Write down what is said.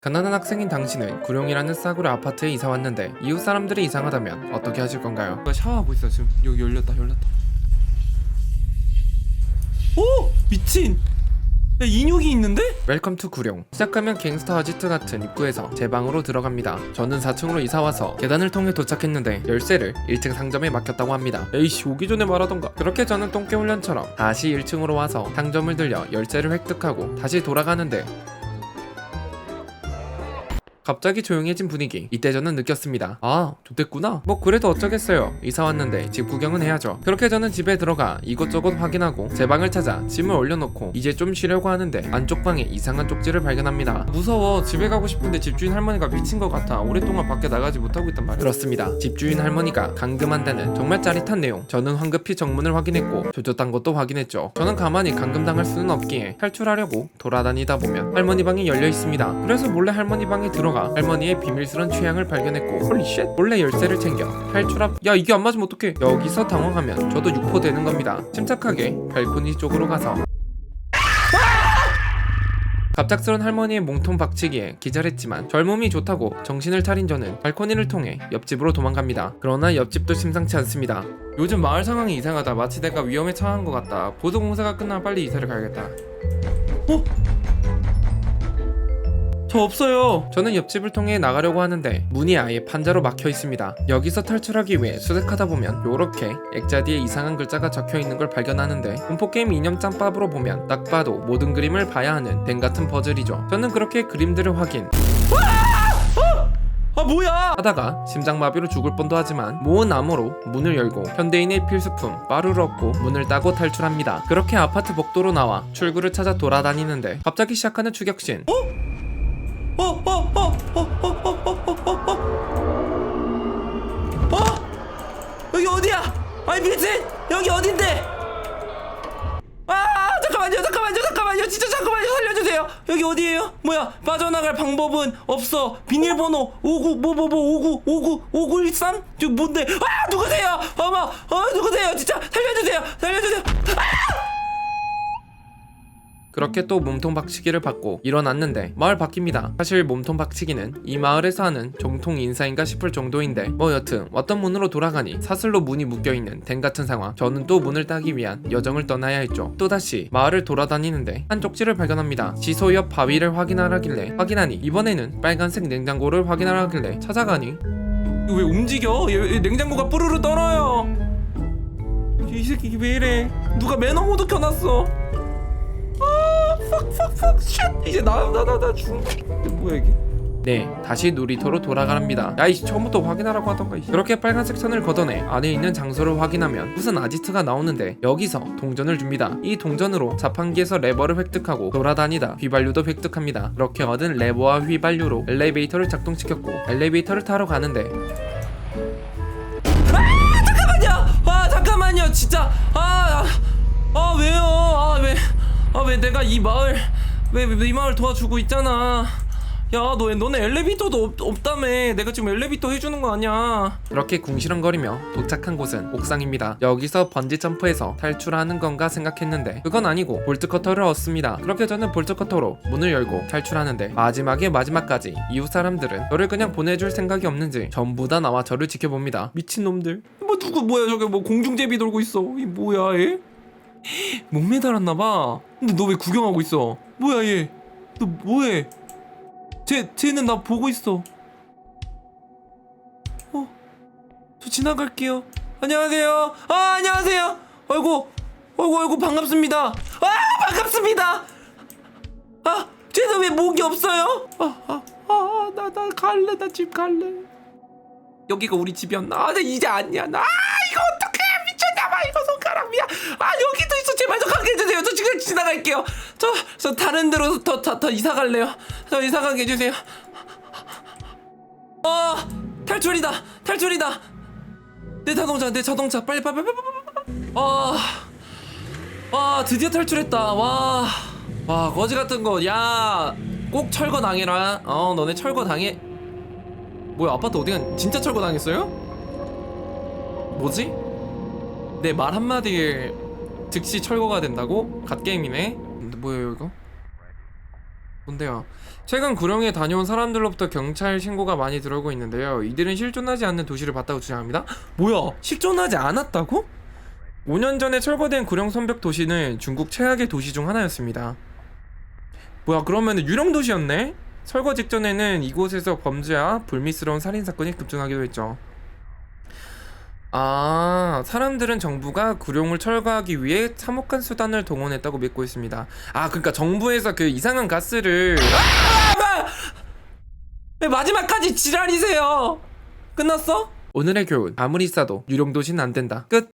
가난한 학생인 당신은 구룡이라는 싸구려 아파트에 이사 왔는데 이웃 사람들이 이상하다면 어떻게 하실 건가요? 나 샤워하고 있어 지금? 여기 열렸다 열렸다. 오! 미친! 야 인육이 있는데? 웰컴 투 구룡. 시작하면 갱스터 아지트 같은 입구에서 제 방으로 들어갑니다. 저는 4층으로 이사와서 계단을 통해 도착했는데 열쇠를 1층 상점에 맡겼다고 합니다. 에이씨 오기 전에 말하던가. 그렇게 저는 똥개 훈련처럼 다시 1층으로 와서 상점을 들려 열쇠를 획득하고 다시 돌아가는데 갑자기 조용해진 분위기. 이때 저는 느꼈습니다. 아 좋댔구나. 뭐 그래도 어쩌겠어요. 이사 왔는데 집 구경은 해야죠. 그렇게 저는 집에 들어가 이것저것 확인하고 제 방을 찾아 짐을 올려놓고 이제 좀 쉬려고 하는데 안쪽 방에 이상한 쪽지를 발견합니다. 무서워. 집에 가고 싶은데 집주인 할머니가 미친 것 같아. 오랫동안 밖에 나가지 못하고 있단 말이야. 그렇습니다. 집주인 할머니가 감금한다는 정말 짜릿한 내용. 저는 황급히 정문을 확인했고 조졌단 것도 확인했죠. 저는 가만히 감금당할 수는 없기에 탈출하려고 돌아다니다 보면 할머니 방이 열려 있습니다. 그래서 몰래 할머니 방에 들어가 할머니의 비밀스런 취향을 발견했고 홀리쉣 몰래 열쇠를 챙겨 탈출 앞 야 이게 안 맞으면 어떡해 여기서 당황하면 저도 유포되는 겁니다 침착하게 발코니 쪽으로 가서 갑작스런 할머니의 몸통 박치기에 기절했지만 젊음이 좋다고 정신을 차린 저는 발코니를 통해 옆집으로 도망갑니다. 그러나 옆집도 심상치 않습니다. 요즘 마을 상황이 이상하다. 마치 내가 위험에 처한 것 같다. 보도 공사가 끝나면 빨리 이사를 가야겠다. 어? 저 없어요. 저는 옆집을 통해 나가려고 하는데 문이 아예 판자로 막혀 있습니다. 여기서 탈출하기 위해 수색하다 보면 요렇게 액자 뒤에 이상한 글자가 적혀 있는 걸 발견하는데 공포 게임 이념 짬밥으로 보면 딱 봐도 모든 그림을 봐야 하는 뱀 같은 퍼즐이죠. 저는 그렇게 그림들을 확인 아 뭐야 하다가 심장마비로 죽을 뻔도 하지만 모은 암호로 문을 열고 현대인의 필수품 빠루를 얻고 문을 따고 탈출합니다. 그렇게 아파트 복도로 나와 출구를 찾아 돌아다니는데 갑자기 시작하는 추격신. 어, 어 어 어 어 어 어 어 어 어 어? 여기 어디야? 아니 미친 여기 어딘데? 아 잠깐만요 잠깐만요 잠깐만요 진짜 잠깐만요 살려주세요 여기 어디예요? 뭐야 빠져나갈 방법은 없어 비밀번호 59 뭐뭐뭐 59 59 5913? 저 뭔데? 아 누구세요? 어머 어 누구세요? 진짜 살려주세요 살려주세요 그렇게 또 몸통 박치기를 받고 일어났는데 마을 바뀝니다. 사실 몸통 박치기는 이 마을에서 하는 정통 인사인가 싶을 정도인데 뭐 여튼 왔던 문으로 돌아가니 사슬로 문이 묶여있는 댐 같은 상황 저는 또 문을 따기 위한 여정을 떠나야 했죠. 또다시 마을을 돌아다니는데 한 쪽지를 발견합니다. 지소 옆 바위를 확인하라길래 확인하니 이번에는 빨간색 냉장고를 확인하라길래 찾아가니 왜 움직여? 얘, 얘 냉장고가 뿌르르 떨어요. 이 새끼 왜 이래? 누가 매너 모드 켜놨어? 아, 팍팍팍 쉣. 이제 나 나 나나 죽. 뭐야 이게? 네, 다시 놀이터로 돌아갑니다. 야, 이씨 처음부터 확인하라고 하던가. 이씨. 그렇게 빨간색 선을 걷어내 안에 있는 장소를 확인하면 무슨 아지트가 나오는데 여기서 동전을 줍니다. 이 동전으로 자판기에서 레버를 획득하고 돌아다니다 휘발유도 획득합니다. 그렇게 얻은 레버와 휘발유로 엘리베이터를 작동시켰고 엘리베이터를 타러 가는데 잠깐만요. 아 잠깐만요. 진짜 아, 아, 아 왜요? 아 왜? 내가 이 마을 왜 이 마을 도와주고 있잖아. 야, 너 너네 엘리베이터도 없, 없다며. 내가 지금 엘리베이터 해주는 거 아니야. 그렇게 궁시렁거리며 도착한 곳은 옥상입니다. 여기서 번지 점프해서 탈출하는 건가 생각했는데 그건 아니고 볼트 커터를 얻습니다. 그렇게 저는 볼트 커터로 문을 열고 탈출하는데 마지막에 마지막까지 이웃 사람들은 저를 그냥 보내줄 생각이 없는지 전부 다 나와 저를 지켜봅니다. 미친 놈들. 뭐 누구 뭐야 저게 뭐 공중제비 돌고 있어. 이 뭐야 얘? 목 매달았나 봐. 근데 너 왜 구경하고 있어? 뭐야 얘? 너 뭐해? 쟤 쟤는 나 보고 있어. 어? 저 지나갈게요. 안녕하세요. 아 안녕하세요. 아이고 아이고 아이고 반갑습니다. 아 반갑습니다. 아 쟤는 왜 목이 없어요? 아아아나 나 갈래 나 집 갈래. 여기가 우리 집이었나? 아, 나 이제 아니야. 나 아, 갈게요. 저 저 다른 데로 더 더 더 이사 갈래요. 저 이사 가게 해주세요. 어 탈출이다 탈출이다. 내 자동차 내 자동차 빨리 빨리 빨리 빨리 빨리. 아, 와 드디어 탈출했다. 와, 와 거지 같은 거. 야, 꼭 철거 당해라. 어, 너네 철거 당해. 뭐야 아파트 어디 간 진짜 철거 당했어요? 뭐지? 내 말 한마디에 즉시 철거가 된다고? 갓게임이네 뭐예요 이거? 뭔데요? 최근 구룡에 다녀온 사람들로부터 경찰 신고가 많이 들어오고 있는데요. 이들은 실존하지 않는 도시를 봤다고 주장합니다. 뭐야? 실존하지 않았다고? 5년 전에 철거된 구룡 선벽 도시는 중국 최악의 도시 중 하나였습니다. 뭐야? 그러면 유령 도시였네? 철거 직전에는 이곳에서 범죄와 불미스러운 살인 사건이 급증하기도 했죠. 아, 사람들은 정부가 구룡을 철거하기 위해 참혹한 수단을 동원했다고 믿고 있습니다. 아, 그러니까 정부에서 그 이상한 가스를 왜 마지막까지 지랄이세요? 끝났어? 오늘의 교훈 아무리 싸도 유령 도시는 안 된다. 끝.